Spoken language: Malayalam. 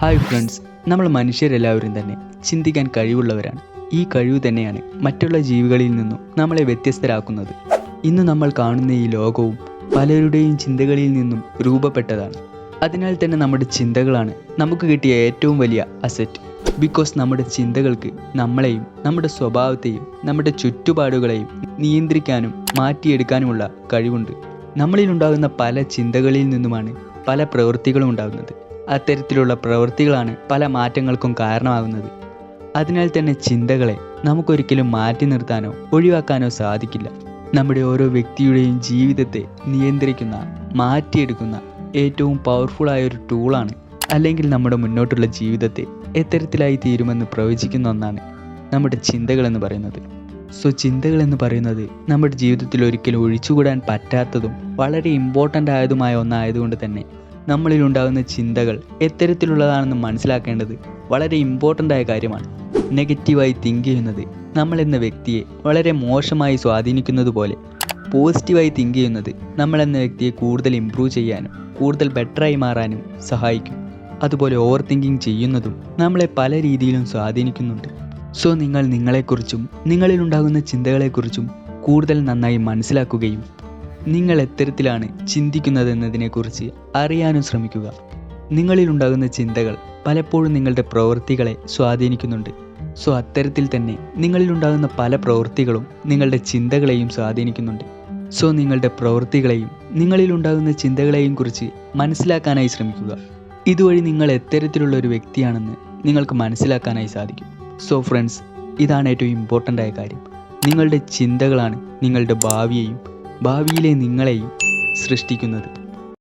ഹായ് ഫ്രണ്ട്സ് നമ്മൾ മനുഷ്യരെല്ലാവരും തന്നെ ചിന്തിക്കാൻ കഴിവുള്ളവരാണ്. ഈ കഴിവ് തന്നെയാണ് മറ്റുള്ള ജീവികളിൽ നിന്നും നമ്മളെ വ്യത്യസ്തരാക്കുന്നത്. ഇന്ന് നമ്മൾ കാണുന്ന ഈ ലോകവും പലരുടെയും ചിന്തകളിൽ നിന്നും രൂപപ്പെട്ടതാണ്. അതിനാൽ തന്നെ നമ്മുടെ ചിന്തകളാണ് നമുക്ക് കിട്ടിയ ഏറ്റവും വലിയ അസറ്റ് ബിക്കോസ് നമ്മുടെ ചിന്തകൾക്ക് നമ്മളെയും നമ്മുടെ സ്വഭാവത്തെയും നമ്മുടെ ചുറ്റുപാടുകളെയും നിയന്ത്രിക്കാനും മാറ്റിയെടുക്കാനുമുള്ള കഴിവുണ്ട്. നമ്മളിൽ ഉണ്ടാകുന്ന പല ചിന്തകളിൽ നിന്നുമാണ് പല പ്രവൃത്തികളും ഉണ്ടാകുന്നത്. അത്തരത്തിലുള്ള പ്രവൃത്തികളാണ് പല മാറ്റങ്ങൾക്കും കാരണമാകുന്നത്. അതിനാൽ തന്നെ ചിന്തകളെ നമുക്കൊരിക്കലും മാറ്റി നിർത്താനോ ഒഴിവാക്കാനോ സാധിക്കില്ല. നമ്മുടെ ഓരോ വ്യക്തിയുടെയും ജീവിതത്തെ നിയന്ത്രിക്കുന്ന മാറ്റിയെടുക്കുന്ന ഏറ്റവും പവർഫുള്ളായ ഒരു ടൂളാണ് അല്ലെങ്കിൽ നമ്മുടെ മുന്നോട്ടുള്ള ജീവിതത്തെ എത്തരത്തിലായി തീരുമെന്ന് പ്രവചിക്കുന്ന ഒന്നാണ് നമ്മുടെ ചിന്തകളെന്ന് പറയുന്നത്. സോ ചിന്തകളെന്ന് പറയുന്നത് നമ്മുടെ ജീവിതത്തിൽ ഒരിക്കലും ഒഴിച്ചുകൂടാൻ പറ്റാത്തതും വളരെ ഇമ്പോർട്ടന്റ് ആയതുമായ ഒന്നായതുകൊണ്ട് തന്നെ നമ്മളിൽ ഉണ്ടാകുന്ന ചിന്തകൾ എത്തരത്തിലുള്ളതാണെന്ന് മനസ്സിലാക്കേണ്ടത് വളരെ ഇമ്പോർട്ടന്റ് ആയ കാര്യമാണ്. നെഗറ്റീവായി തിങ്ക് ചെയ്യുന്നത് നമ്മൾ എന്ന വ്യക്തിയെ വളരെ മോശമായി സ്വാധീനിക്കുന്നത് പോലെ പോസിറ്റീവായി തിങ്ക് ചെയ്യുന്നത് നമ്മൾ എന്ന വ്യക്തിയെ കൂടുതൽ ഇമ്പ്രൂവ് ചെയ്യാനും കൂടുതൽ ബെറ്ററായി മാറാനും സഹായിക്കും. അതുപോലെ ഓവർ തിങ്കിങ് ചെയ്യുന്നതും നമ്മളെ പല രീതിയിലും സ്വാധീനിക്കുന്നുണ്ട്. സോ നിങ്ങൾ നിങ്ങളെക്കുറിച്ചും നിങ്ങളിലുണ്ടാകുന്ന ചിന്തകളെക്കുറിച്ചും കൂടുതൽ നന്നായി മനസ്സിലാക്കുകയും നിങ്ങൾ എത്തരത്തിലാണ് ചിന്തിക്കുന്നതെന്നതിനെക്കുറിച്ച് അറിയാനും ശ്രമിക്കുക. നിങ്ങളിലുണ്ടാകുന്ന ചിന്തകൾ പലപ്പോഴും നിങ്ങളുടെ പ്രവൃത്തികളെ സ്വാധീനിക്കുന്നുണ്ട്. സോ അത്തരത്തിൽ തന്നെ നിങ്ങളിലുണ്ടാകുന്ന പല പ്രവൃത്തികളും നിങ്ങളുടെ ചിന്തകളെയും സ്വാധീനിക്കുന്നുണ്ട്. സോ നിങ്ങളുടെ പ്രവൃത്തികളെയും നിങ്ങളിലുണ്ടാകുന്ന ചിന്തകളെയും കുറിച്ച് മനസ്സിലാക്കാനായി ശ്രമിക്കുക. ഇതുവഴി നിങ്ങൾ എത്തരത്തിലുള്ള ഒരു വ്യക്തിയാണെന്ന് നിങ്ങൾക്ക് മനസ്സിലാക്കാനായി സാധിക്കും. സോ ഫ്രണ്ട്സ് ഇതാണ് ഏറ്റവും ഇമ്പോർട്ടന്റ് ആയ കാര്യം. നിങ്ങളുടെ ചിന്തകളാണ് നിങ്ങളുടെ ഭാവിയെയും ഭാവിയിലെ നിങ്ങളെയും സൃഷ്ടിക്കുന്നത്.